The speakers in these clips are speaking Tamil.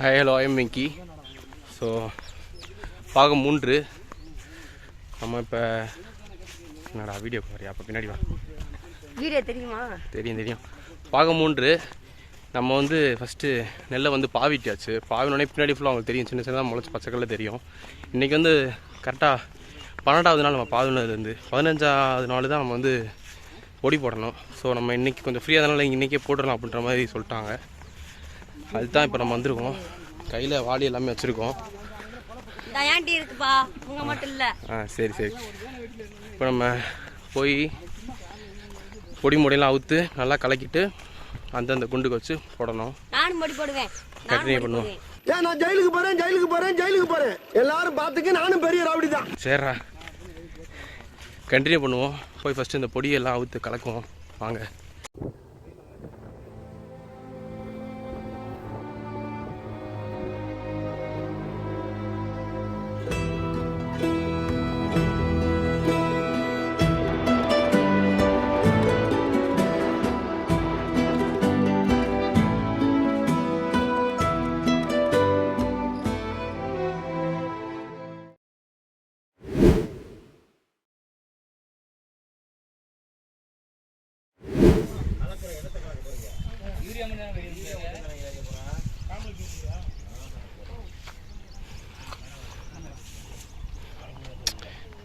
Hi hello I'm Venky so பாகம் மூன்று. நம்ம இப்போ என்னடா வீடியோ பாரியா அப்போ பின்னாடி வா. வீடியோ தெரியுமா? தெரியும் தெரியும். பாகம் மூன்று நம்ம வந்து ஃபஸ்ட்டு நெல்லை வந்து பாவிட்டாச்சு. பாவினோடனே பின்னாடி ஃபுல்லாக அவங்களுக்கு தெரியும். சின்ன சின்னதாக முளைச்சி பச்சைக்கல்ல தெரியும். இன்றைக்கி வந்து கரெக்டாக பன்னெண்டாவது நாள் நம்ம பாவினது வந்து பதினஞ்சாவது நாள் தான் நம்ம வந்து பொடி போடணும். ஸோ நம்ம இன்றைக்கி கொஞ்சம் ஃப்ரீயாக அதனால இன்றைக்கே போட்டுடலாம் அப்படின்ற மாதிரி சொல்லிட்டாங்க. அதுதான் இப்போ நம்ம வந்திருக்கோம். கையில் வாளி எல்லாமே வச்சுருக்கோம். இருக்குப்பா உங்க மட்டும் இல்ல. ஆ சரி சரி. இப்போ நம்ம போய் பொடி முடியெல்லாம் அவுத்து நல்லா கலக்கிட்டு அந்தந்த குண்டுக்கு வச்சு போடணும். நானும் மடி போடுவேன். கண்டினியூ பண்ணுவோம் ஏன் நான் ஜெயிலுக்கு போறேன் ஜெயிலுக்கு போறேன் ஜெயிலுக்கு போறேன். எல்லாரும் பார்த்துக்க நானும் பெரிய ரவுடி தான். சரிடா கண்டினியூ பண்ணுவோம். போய் ஃபஸ்ட்டு இந்த பொடியெல்லாம் அவுத்து கலக்குவோம். வாங்க.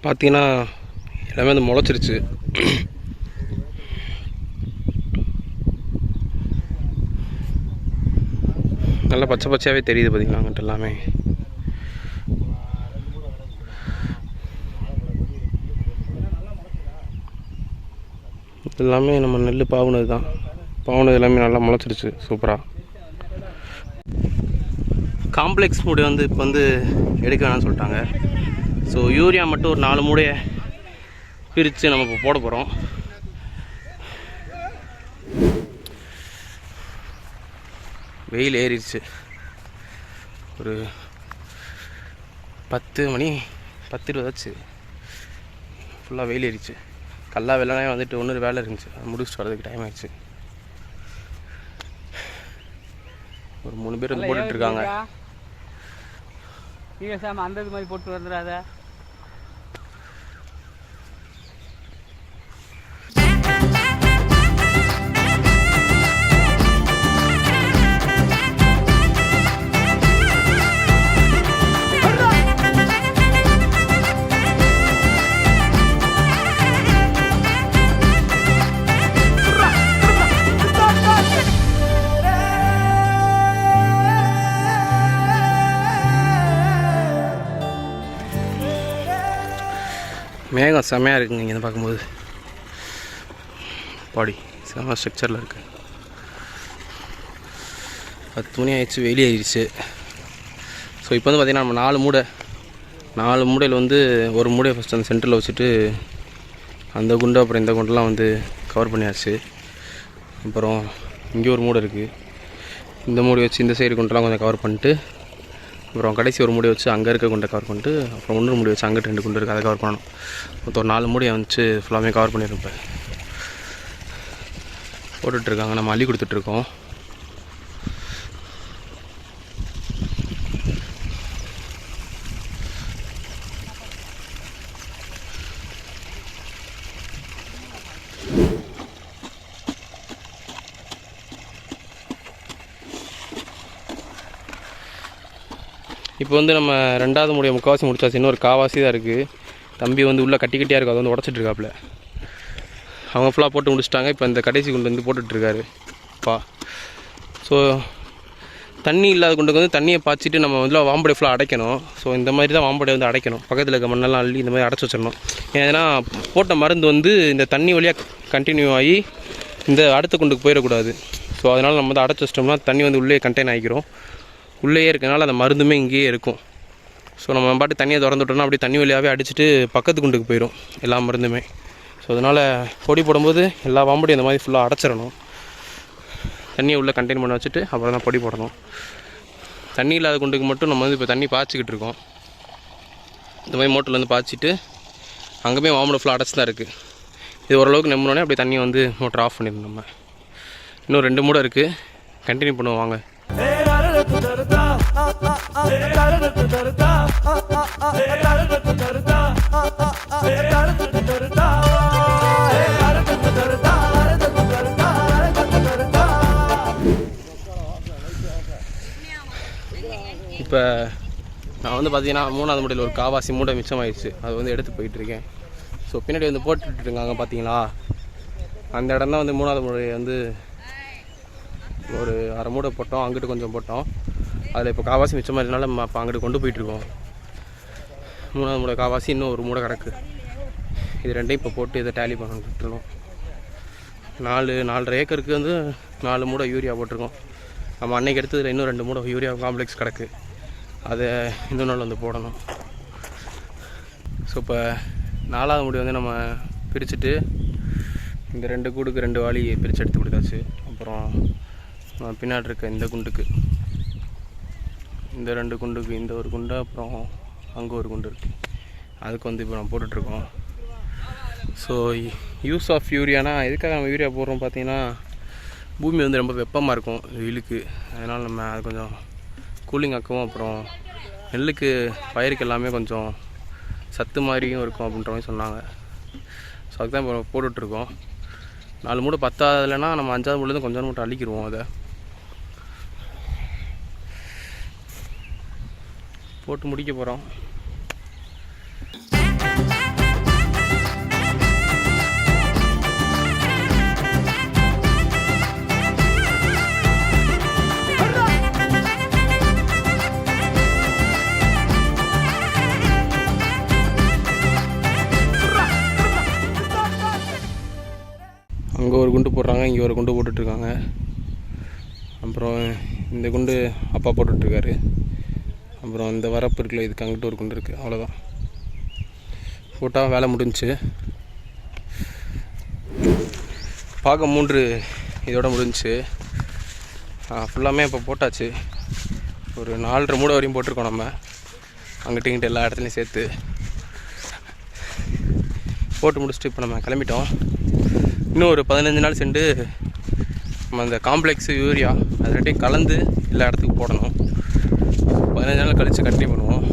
பார்த்தீங்கன்னா எல்லாமே வந்து முளைச்சிருச்சு. நல்லா பச்சை பச்சையாகவே தெரியுது பார்த்தீங்களா அங்கிட்ட எல்லாமே. எல்லாமே நம்ம நெல் பாவுனது தான். பாவுனது எல்லாமே நல்லா முளைச்சிருச்சு சூப்பராக காம்ப்ளெக்ஸ் மூடி வந்து இப்போ வந்து எடுக்க வேணாம்னு சொல்லிட்டாங்க. ஸோ யூரியா மட்டும் ஒரு நாலு மூடையை பிரித்து நம்ம இப்போ போட போகிறோம் வெயில் ஏறிடுச்சு. ஒரு பத்து மணி பத்து இருபதாச்சு ஃபுல்லாக வெயில் ஏறிச்சு கல்லா வெள்ளனே வந்துட்டு ஒன்று வேலை இருந்துச்சு. அதை முடிச்சுட்டு வரதுக்கு டைம் ஆயிடுச்சு. ஒரு மூணு பேர் வந்து சாம அந்த இது மாதிரி போட்டு வந்துடாத. மேகம் செமையாக இருக்குங்க இங்கே பார்க்கும்போது. பாடி செம ஸ்ட்ரக்சரில் இருக்கு. பத்து மணி ஆயிடுச்சு வெளியாயிடுச்சு ஸோ இப்போ வந்து பார்த்திங்கன்னா நம்ம நாலு மூடை நாலு மூடையில் வந்து ஒரு மூடையை ஃபஸ்ட் அந்த சென்டரில் வச்சுட்டு அந்த குண்டு அப்புறம் இந்த குண்டெலாம் வந்து கவர் பண்ணியாச்சு. அப்புறம் இங்கே ஒரு மூடை இருக்குது இந்த மூடி வச்சு இந்த சைடு குண்டெல்லாம் கொஞ்சம் கவர் பண்ணிட்டு அப்புறம் கடைசி ஒரு முடி வச்சு அங்கே இருக்க குண்டை கவர் பண்ணிட்டு அப்புறம் இன்னொரு முடி வச்சு அங்கிட்டு ரெண்டு குண்டு இருக்குது அதை கவர் பண்ணணும். மொத்தம் ஒரு நாலு மூடியை வந்துச்சு ஃபுல்லாமே கவர் பண்ணியிருப்பேன் போட்டுட்ருக்காங்க நம்ம அள்ளி கொடுத்துட்ருக்கோம் இப்போ வந்து நம்ம ரெண்டாவது முடிய முக்காவாசி முடிச்சாச்சு. இன்னொரு காவாசி தான் இருக்குது தம்பி வந்து உள்ளே கட்டி கட்டியாக இருக்கும் அதை வந்து உடச்சிட்ருக்காப்புல அவங்க ஃபுல்லாக போட்டு முடிச்சிட்டாங்க. இப்போ இந்த கடைசி குண்டு வந்து போட்டுட்ருக்காரு பா. ஸோ தண்ணி இல்லாத குண்டுக்கு வந்து தண்ணியை பாய்ச்சிட்டு நம்ம வந்து வாம்படை ஃபுல்லாக அடைக்கணும். ஸோ இந்த மாதிரி தான் வாம்படை வந்து அடைக்கணும். பக்கத்தில் இருக்க மண்ணெல்லாம் அள்ளி இந்த மாதிரி அடைச்சி வச்சிடணும். ஏன்னா போட்ட மருந்து வந்து இந்த தண்ணி வழியாக கண்டினியூ ஆகி இந்த அடுத்த குண்டுக்கு போயிடக்கூடாது. ஸோ அதனால் நம்ம வந்து அடைச்சி வச்சிட்டோம்னா தண்ணி வந்து உள்ளே கண்டெயின் ஆகிக்கிறோம் உள்ளேயே இருக்கனால அந்த மருந்துமே இங்கேயே இருக்கும். ஸோ நம்ம பாட்டு தண்ணியை திறந்து விட்டோம்னா அப்படியே தண்ணி வழியாகவே அடிச்சுட்டு பக்கத்து குண்டுக்கு போயிடும் எல்லா மருந்துமே. ஸோ அதனால் பொடி போடும்போது எல்லா பாம்படியும் இந்த மாதிரி ஃபுல்லாக அடைச்சிடணும். தண்ணியை உள்ளே கண்டெயின் பண்ண வச்சுட்டு அப்புறம் தான் பொடி போடணும். தண்ணி இல்லாத குண்டுக்கு மட்டும் நம்ம வந்து இப்போ தண்ணி பாய்ச்சிக்கிட்டு இருக்கோம். இந்த மாதிரி மோட்டர்லேருந்து பாய்ச்சிட்டு அங்கேயுமே வாம்படை ஃபுல்லாக அடைச்சி தான் இருக்குது இது ஓரளவுக்கு நம்பினோடனே அப்படியே தண்ணியை வந்து மோட்டர் ஆஃப் பண்ணிடணும் நம்ம. இன்னும் ரெண்டு மூடை இருக்குது கண்டினியூ பண்ணுவோம் வாங்க. இப்போ நான் வந்து பார்த்தீங்கன்னா மூணாவது முடியல ஒரு காவாசி மூடை மிச்சமாயிடுச்சு அது வந்து எடுத்து போயிட்டுருக்கேன். ஸோ பின்னாடி வந்து போட்டுட்டு இருக்காங்க பார்த்தீங்களா அந்த இடம் தான் வந்து மூணாவது முறை வந்து ஒரு அரை மூடை போட்டோம். அங்கிட்டு கொஞ்சம் போட்டோம். அதில் இப்போ காவாசி மிச்சமாயிருந்தால நம்ம அப்போ அங்கிட்டு கொண்டு போயிட்டுருக்கோம். மூணாவது மூடை காவாசி இன்னும் ஒரு மூடை கிடக்கு. இது ரெண்டையும் இப்போ போட்டு இதை டேலி பண்ணிட்டுருக்கோம் நாலு நாலரை ஏக்கருக்கு வந்து நாலு மூடை யூரியா போட்டிருக்கோம். நம்ம அன்னைக்கு எடுத்ததில் இன்னும் ரெண்டு மூடை யூரியா காம்ப்ளெக்ஸ் கிடக்கு. அதை இன்னொரு நாள் வந்து போடணும். ஸோ இப்போ நாலாவது முடி வந்து நம்ம பிரிச்சுட்டு இந்த ரெண்டு கூடுக்கு ரெண்டு வாளி பிரித்து எடுத்து கொடுத்தாச்சு. அப்புறம் பின்னாடி இருக்க இந்த குண்டுக்கு. இந்த ரெண்டு குண்டுக்கு இந்த ஒரு குண்டு அப்புறம் அங்கே ஒரு குண்டு இருக்குது அதுக்கு வந்து இப்போ நம்ம போட்டுட்ருக்கோம். ஸோ யூஸ் ஆஃப் யூரியானா எதுக்காக நம்ம யூரியா போடுறோம் பார்த்தீங்கன்னா பூமி வந்து ரொம்ப வெப்பமாக இருக்கும் வெயிலுக்கு அதனால் நம்ம அது கொஞ்சம் கூலிங் ஆக்கவும் அப்புறம் நெல்லுக்கு பயிருக்கு எல்லாமே கொஞ்சம் சத்து மாதிரியும் இருக்கும் அப்படின்ற மாதிரி சொன்னாங்க. ஸோ அதுக்கு தான் இப்போ போட்டுட்ருக்கோம். நாலு மூட்டை பத்தாவதுலன்னா நம்ம அஞ்சாவது மூட்டை கொஞ்சம் மூட்டை அழிக்கிடுவோம் அதை. போட்டு முடிக்க போகிறோம் அங்கே ஒரு குண்டு போடுறாங்க இங்கே ஒரு குண்டு போட்டுட்ருக்காங்க அப்புறம் இந்த குண்டு அப்பா போட்டுட்ருக்காரு அப்புறம் இந்த வரப்பு இருக்குல்ல இதுக்கு அங்கிட்டு ஒரு குண்டு இருக்குது அவ்வளோதான் போட்டால் வேலை முடிஞ்சு பாகம் மூன்று இதோட முடிஞ்சு ஃபுல்லாமே இப்போ போட்டாச்சு. ஒரு நாலரை மூடை வரையும் போட்டிருக்கோம் நம்ம. அங்கிட்ட இங்கிட்ட எல்லா இடத்துலையும் சேர்த்து. போட்டு முடிச்சுட்டு இப்போ நம்ம கிளம்பிட்டோம். இன்னும் ஒரு பதினஞ்சு நாள் சென்று நம்ம அந்த காம்ப்ளெக்ஸு யூரியா அது ரெண்டையும் கலந்து எல்லா இடத்துக்கும் போடணும். பதினஞ்சு நாள் கழித்து கண்டினியூ பண்ணுவோம்.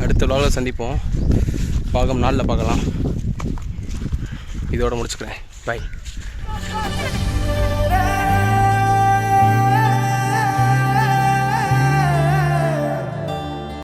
அடுத்த விழாவில் சந்திப்போம். பாகம் நாளில் பார்க்கலாம். இதோட முடிச்சுக்கிறேன். பை